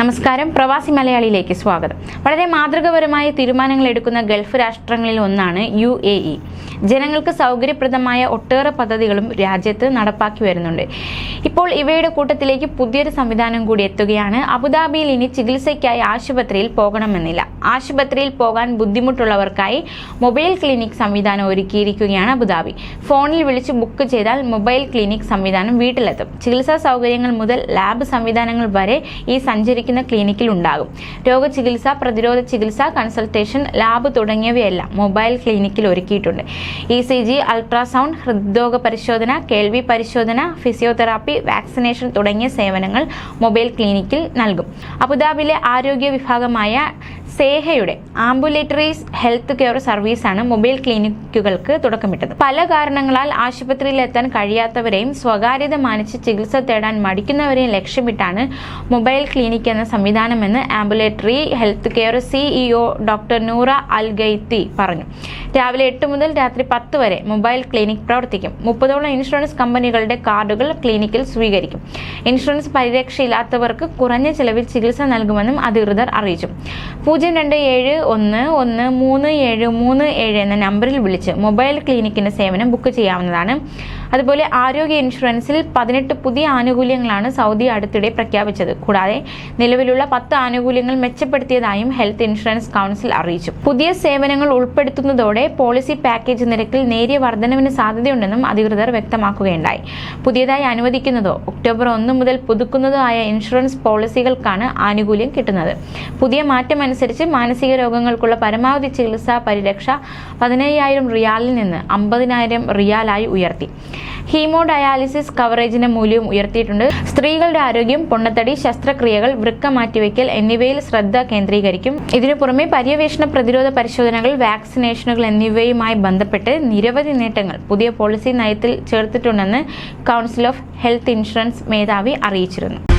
നമസ്കാരം. പ്രവാസി മലയാളിയിലേക്ക് സ്വാഗതം. വളരെ മാതൃകപരമായ തീരുമാനങ്ങൾ എടുക്കുന്ന ഗൾഫ് രാഷ്ട്രങ്ങളിൽ ഒന്നാണ് യു എ ഇ. ജനങ്ങൾക്ക് സൗകര്യപ്രദമായ ഒട്ടേറെ പദ്ധതികളും രാജ്യത്ത് നടപ്പാക്കി വരുന്നുണ്ട്. ഇപ്പോൾ ഇവയുടെ കൂട്ടത്തിലേക്ക് പുതിയൊരു സംവിധാനം കൂടി എത്തുകയാണ്. അബുദാബിയിൽ ഇനി ചികിത്സയ്ക്കായി ആശുപത്രിയിൽ പോകണമെന്നില്ല. ആശുപത്രിയിൽ പോകാൻ ബുദ്ധിമുട്ടുള്ളവർക്കായി മൊബൈൽ ക്ലിനിക് സംവിധാനം ഒരുക്കിയിരിക്കുകയാണ് അബുദാബി. ഫോണിൽ വിളിച്ച് ബുക്ക് ചെയ്താൽ മൊബൈൽ ക്ലിനിക് സംവിധാനം വീട്ടിലെത്തും. ചികിത്സാ സൗകര്യങ്ങൾ മുതൽ ലാബ് സംവിധാനങ്ങൾ വരെ ഈ സഞ്ചരിക്കുന്ന ക്ലിനിക്കിൽ ഉണ്ടാകും. രോഗചികിത്സ പ്രതിരോധ ചികിത്സ കൺസൾട്ടേഷൻ ലാബ് തുടങ്ങിയവയെല്ലാം മൊബൈൽ ക്ലിനിക്കിൽ ഒരുക്കിയിട്ടുണ്ട്. ഇ സി ജി അൾട്രാസൗണ്ട് ഹൃദ്രോഗ പരിശോധന കേൾവി പരിശോധന ഫിസിയോതെറാപ്പി വാക്സിനേഷൻ തുടങ്ങിയ സേവനങ്ങൾ മൊബൈൽ ക്ലിനിക്കിൽ നൽകും. അബുദാബിയിലെ ആരോഗ്യ വിഭാഗമായ സേഹയുടെ ആംബുലേറ്ററീസ് ഹെൽത്ത് കെയർ സർവീസാണ് മൊബൈൽ ക്ലിനിക്കുകൾക്ക് തുടക്കമിട്ടത്. പല കാരണങ്ങളാൽ ആശുപത്രിയിൽ എത്താൻ കഴിയാത്തവരെയും സ്വകാര്യത മാനിച്ച് ചികിത്സ തേടാൻ മടിക്കുന്നവരെയും ലക്ഷ്യമിട്ടാണ് മൊബൈൽ ക്ലിനിക് എന്ന സംവിധാനമെന്ന് ambulatory health care CEO doctor Noora Al Ghaithi പറഞ്ഞു. രാവിലെ എട്ട് മുതൽ രാത്രി പത്ത് വരെ മൊബൈൽ ക്ലിനിക് പ്രവർത്തിക്കും. മുപ്പതോളം ഇൻഷുറൻസ് കമ്പനികളുടെ കാർഡുകൾ ക്ലിനിക്കിൽ സ്വീകരിക്കും. ഇൻഷുറൻസ് പരിരക്ഷയില്ലാത്തവർക്ക് കുറഞ്ഞ ചിലവിൽ ചികിത്സ നൽകുമെന്നും അധികൃതർ അറിയിച്ചു. പൂജ്യം രണ്ട് ഏഴ് ഒന്ന് ഒന്ന് മൂന്ന് ഏഴ് മൂന്ന് ഏഴ് എന്ന നമ്പറിൽ വിളിച്ച് മൊബൈൽ ക്ലിനിക്കിന്റെ സേവനം ബുക്ക് ചെയ്യാവുന്നതാണ്. അതുപോലെ ആരോഗ്യ ഇൻഷുറൻസിൽ പതിനെട്ട് പുതിയ ആനുകൂല്യങ്ങളാണ് സൗദി അടുത്തിടെ പ്രഖ്യാപിച്ചത്. കൂടാതെ നിലവിലുള്ള പത്ത് ആനുകൂല്യങ്ങൾ മെച്ചപ്പെടുത്തിയതായും ഹെൽത്ത് ഇൻഷുറൻസ് കൗൺസിൽ അറിയിച്ചു. പുതിയ സേവനങ്ങൾ ഉൾപ്പെടുത്തുന്നതോടെ പോളിസി പാക്കേജ് നിരക്കിൽ നേരിയ വർധനവിന് സാധ്യതയുണ്ടെന്നും അധികൃതർ വ്യക്തമാക്കുകയുണ്ടായി. പുതിയതായി അനുവദിക്കുന്നതോ ഒക്ടോബർ ഒന്ന് മുതൽ പുതുക്കുന്നതോ ആയ ഇൻഷുറൻസ് പോളിസികൾക്കാണ് ആനുകൂല്യം കിട്ടുന്നത്. പുതിയ മാറ്റമനുസരിച്ച് മാനസിക രോഗങ്ങൾക്കുള്ള പരമാവധി ചികിത്സാ പരിരക്ഷ പതിനയ്യായിരം റിയാലിൽ നിന്ന് അമ്പതിനായിരം റിയാലായി ഉയർത്തി. ഹീമോ ഡയാലിസിസ് കവറേജിന്റെ മൂല്യവും ഉയർത്തിയിട്ടുണ്ട്. സ്ത്രീകളുടെ ആരോഗ്യം പൊണ്ണത്തടി ശസ്ത്രക്രിയകൾ വൃക്ക മാറ്റിവെക്കൽ എന്നിവയിൽ ശ്രദ്ധ കേന്ദ്രീകരിക്കും. ഇതിനു പുറമെ പര്യവേഷണ പ്രതിരോധ പരിശോധനകൾ വാക്സിനേഷനുകൾ എന്നിവയുമായി ബന്ധപ്പെട്ട് നിരവധി നേട്ടങ്ങൾ പുതിയ പോളിസി നയത്തിൽ ചേർത്തിട്ടുണ്ടെന്ന് കൗൺസിൽ ഓഫ് ഹെൽത്ത് ഇൻഷുറൻസ് മേധാവി അറിയിച്ചിരുന്നു.